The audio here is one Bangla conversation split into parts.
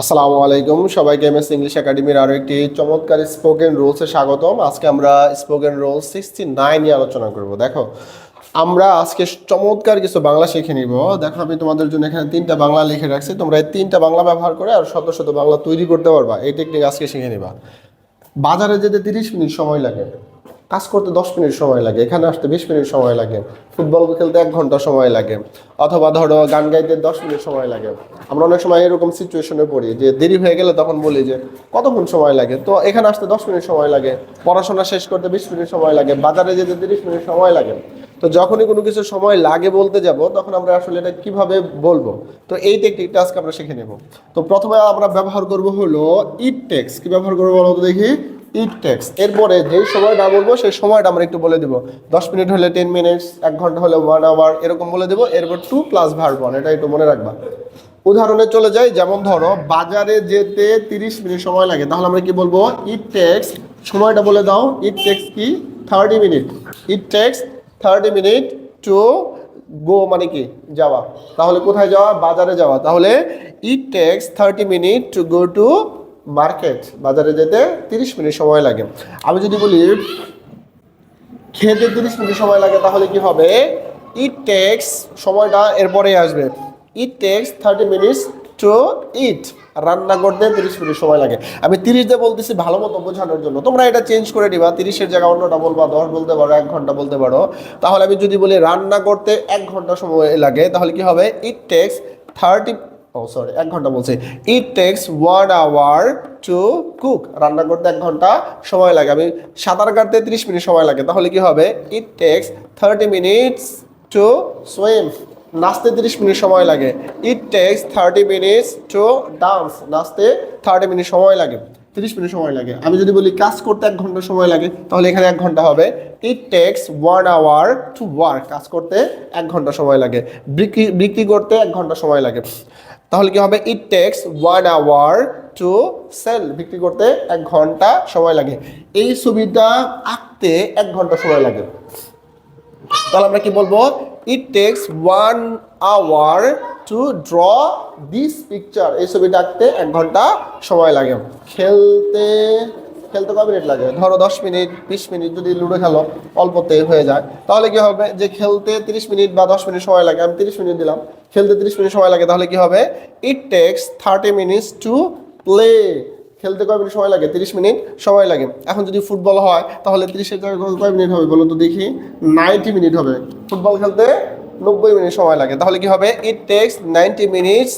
আসসালামু আলাইকুম। সবাইকে এমএস ইংলিশ একাডেমির আরও একটি চমৎকার স্পোকেন রোলসে স্বাগতম। আজকে আমরা স্পোকেন রুল সিক্সটি নাইন নিয়ে আলোচনা করব। দেখো, আমরা আজকে চমৎকার কিছু বাংলা শিখে নিব। দেখো, আমি তোমাদের জন্য এখানে তিনটা বাংলা লিখে রাখছি। তোমরা এই তিনটা বাংলা ব্যবহার করে আর শত শত বাংলা তৈরি করতে পারবা। এই টেকনিক আজকে শিখে নিবা। বাজারে যেতে তিরিশ মিনিট সময় লাগে। কাজ করতে দশ মিনিট সময় লাগে, এখানে আসতে বিশ মিনিট সময় লাগে, ফুটবল খেলতে এক ঘণ্টা সময় লাগে, অথবা ধরো গান গাইতে দশ মিনিট সময় লাগে। আমরা অনেক সময় এরকম সিচুয়েশনে পড়ি যে দেরি হয়ে গেলে তখন বলি যে কতক্ষণ সময় লাগে? তো এখানে আসতে দশ মিনিট সময় লাগে, পড়াশোনা শেষ করতে বিশ মিনিট সময় লাগে, বাজারে যেতে তিরিশ মিনিট সময় লাগে। তো যখনই কোনো কিছু সময় লাগে বলতে যাব, তখন আমরা আসলে এটা কীভাবে বলব? তো এই টেকনিকটা আজকে আমরা শিখে নেব। তো প্রথমে আমরা ব্যবহার করব হলো ইট টেক্স কি ব্যবহার করব বলো তো দেখি? ইট টেক্স এরপরে যেই সময়টা বলব, সেই সময়টা আমরা একটু বলে দিব। দশ মিনিট হলে টেন মিনিটস এক ঘণ্টা হলে ওয়ান আওয়ার এরকম বলে দেবো। এরপর টু প্লাস ভার্ব ওয়ান এটা একটু মনে রাখবা। উদাহরণে চলে যাই, যেমন ধরো, বাজারে যেতে তিরিশ মিনিট সময় লাগে। তাহলে আমরা কি বলব? ইট টেক্স সময়টা বলে দাও। ইট টেক্স কি? Thirty minute it takes thirty minute to go মানে কি? যাওয়া। তাহলে কোথায় যাওয়া? বাজারে যাওয়া। তাহলে it takes thirty minute to go to market বাজারে যেতে তিরিশ মিনিট সময় লাগে। আমি যদি বলি, খেতে তিরিশ মিনিট সময় লাগে, তাহলে কি হবে? ইট টেক্স সময়টা এরপরেই আসবে। It takes thirty minutes to eat রান্না করতে তিরিশ মিনিট সময় লাগে। আমি তিরিশ দিয়ে বলতেছি ভালো মতো বোঝানোর জন্য। তোমরা এটা চেঞ্জ করে দিবা তিরিশের জায়গায় অন্যটা বলবা, দশ বলতে পারো, এক ঘণ্টা বলতে পারো। তাহলে আমি যদি বলি রান্না করতে এক ঘণ্টা সময় লাগে, তাহলে কি হবে? It takes thirty oh sorry এক ঘণ্টা বলছি। It takes one hour to cook রান্না করতে এক ঘণ্টা সময় লাগে। আমি সাঁতার কাটতে ত্রিশ মিনিট সময় লাগে। তাহলে কি হবে? It takes thirty minutes to swim নাচতে তিরিশ মিনিট সময় লাগে। It takes thirty minutes to dance নাচতে থার্টি মিনিট সময় লাগে। তিরিশ মিনিট সময় লাগে। আমি যদি বলি কাজ করতে এক ঘণ্টা সময় লাগে, তাহলে এখানে এক ঘণ্টা হবে। It takes one hour to work কাজ করতে এক ঘণ্টা সময় লাগে। বিক্রি বিক্রি করতে এক ঘণ্টা সময় লাগে। তাহলে কি হবে? It takes one hour to sell বিক্রি করতে এক ঘণ্টা সময় লাগে। এই ছবিটা আঁকতে এক ঘণ্টা সময় লাগে। তাহলে আমরা কি বলব? It takes one hour to draw this picture এই ছবিটা আঁকতে এক ঘণ্টা সময় লাগে। খেলতে খেলতে কয় মিনিট লাগে? ধরো দশ মিনিট, বিশ মিনিট যদি লুডো খেলো, অল্পতে হয়ে যায়। তাহলে কি হবে? যে খেলতে তিরিশ মিনিট বা দশ মিনিট সময় লাগে, আমি তিরিশ মিনিট দিলাম। খেলতে তিরিশ মিনিট সময় লাগে, তাহলে কি হবে? It takes thirty minutes to play খেলতে কয় মিনিট সময় লাগে? তিরিশ মিনিট সময় লাগে। এখন যদি ফুটবল হয়, তাহলে তিরিশের জায়গায় কয় মিনিট হবে বলো তো দেখি? নাইনটি মিনিট হবে। ফুটবল খেলতে নব্বই মিনিট সময় লাগে। তাহলে কি হবে? It takes ninety minutes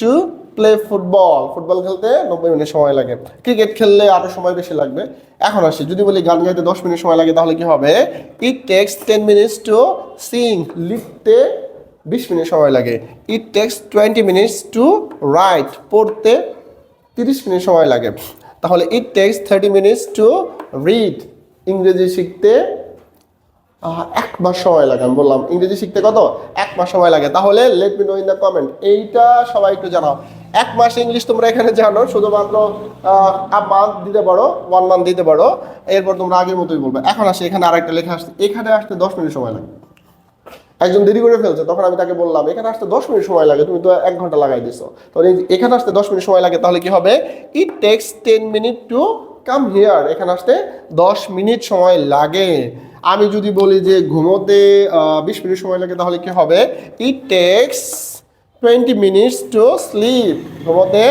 to play football football খেলতে নব্বই মিনিট সময় লাগে। ক্রিকেট খেললে আরও সময় বেশি লাগবে। এখন আসি। যদি বলি গান গাইতে দশ মিনিট সময় লাগে, তাহলে কি হবে? It takes ten minutes to sing লিখতে বিশ মিনিট সময় লাগে। It takes twenty minutes to write পড়তে তিরিশ মিনিট সময় লাগে। তাহলে it takes thirty minutes to read ইংরেজি শিখতে এক মাস সময় লাগে। আমি বললাম, ইংরেজি শিখতে কত? এক মাস সময় লাগে। তাহলে let me know in the comment এইটা সবাই একটু জানাও। এক মাস ইংলিশ তোমরা এখানে জানো, শুধুমাত্র মান্থ দিতে পারো ওয়ান মান্থ দিতে পারো। এরপর তোমরা আগের মতোই বলবে। এখন আসে, এখানে আরেকটা লেখা আসছে। এখানে আসতে দশ মিনিট সময় লাগে। একজন দেরি করে ফেলছে, তখন আমি তাকে বললাম, এখানে আসতে দশ মিনিট সময় লাগে, তুমি তো এক ঘণ্টা লাগাই দিছো। এই এখানে আসতে দশ মিনিট সময় লাগে, তাহলে কি হবে? It takes ten minute to come here এখানে আসতে দশ মিনিট সময় লাগে। আমি যদি বলি যে ঘুমোতে বিশ মিনিট সময় লাগে তাহলে কি হবে? It takes twenty minutes to sleep ঘুমোতে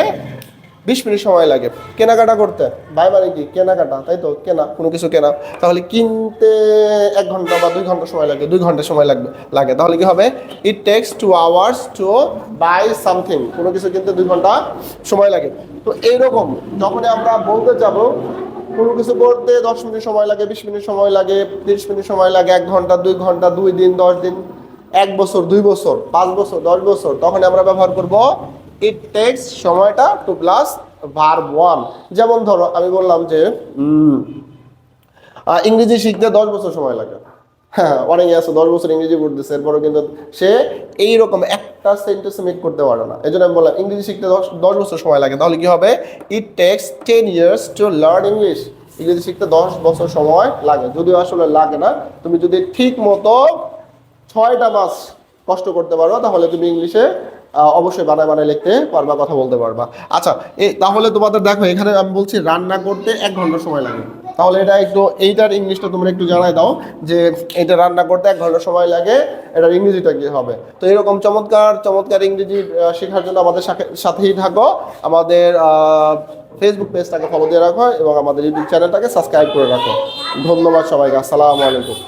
বিশ মিনিট সময় লাগে। কেনাকাটা করতে। বাই মানে কি? কেনাকাটা, তাই তো? কেনা, কোনো কিছু কেনা। তাহলে কিনতে এক ঘণ্টা বা দুই ঘণ্টা সময় লাগে, দুই ঘণ্টা সময় লাগবে, লাগে। তাহলে কি হবে? It takes two hours to buy something কোনো কিছু কিনতে দুই ঘণ্টা সময় লাগে। তো এইরকম যখনই আমরা বলতে যাব কোনো কিছু করতে দশ মিনিট সময় লাগে, বিশ মিনিট সময় লাগে, তিরিশ মিনিট সময় লাগে, এক ঘণ্টা, দুই ঘণ্টা, দুই দিন, দশ দিন, এক বছর, দুই বছর, পাঁচ বছর, দশ বছর তখন আমরা ব্যবহার করব ইট টেক্স সময়টা টু প্লাস ভার্ব ওয়ান যেমন ধরো, আমি বললাম যে ইংরেজি শিখতে দশ বছর সময় লাগে। হ্যাঁ অনেকে আছে, দশ বছর ইংরেজি পড়তেছে, এরপরও কিন্তু সে এইরকম একটা সেন্টেন্স মেক করতে পারে না। এই জন্য আমি বললাম, ইংরেজি শিখতে দশ দশ বছর সময় লাগে। তাহলে কি হবে? It takes ten years to learn English ইংরেজি শিখতে দশ বছর সময় লাগে। যদিও আসলে লাগে না, তুমি যদি ঠিক মতো ছয়টা মাস কষ্ট করতে পারো, তাহলে তুমি ইংলিশে অবশ্যই বানায় বানায় লিখতে পারবা, কথা বলতে পারবা। আচ্ছা তাহলে তোমাদের দেখো, এখানে আমি বলছি, রান্না করতে এক ঘণ্টা সময় লাগে। তাহলে এটা একটু, এইটার ইংলিশটা তোমরা একটু জানাই দাও যে এটা রান্না করতে এক ঘণ্টা সময় লাগে, এটার ইংরেজিটা কি হবে? তো এরকম চমৎকার চমৎকার ইংরেজি শেখার জন্য আমাদের সাথে- সাথেই থাকো। আমাদের ফেসবুক পেজটাকে ফলো দিয়ে রাখো এবং আমাদের ইউটিউব চ্যানেলটাকে সাবস্ক্রাইব করে রাখো। ধন্যবাদ সবাইকে, আসসালামু আলাইকুম।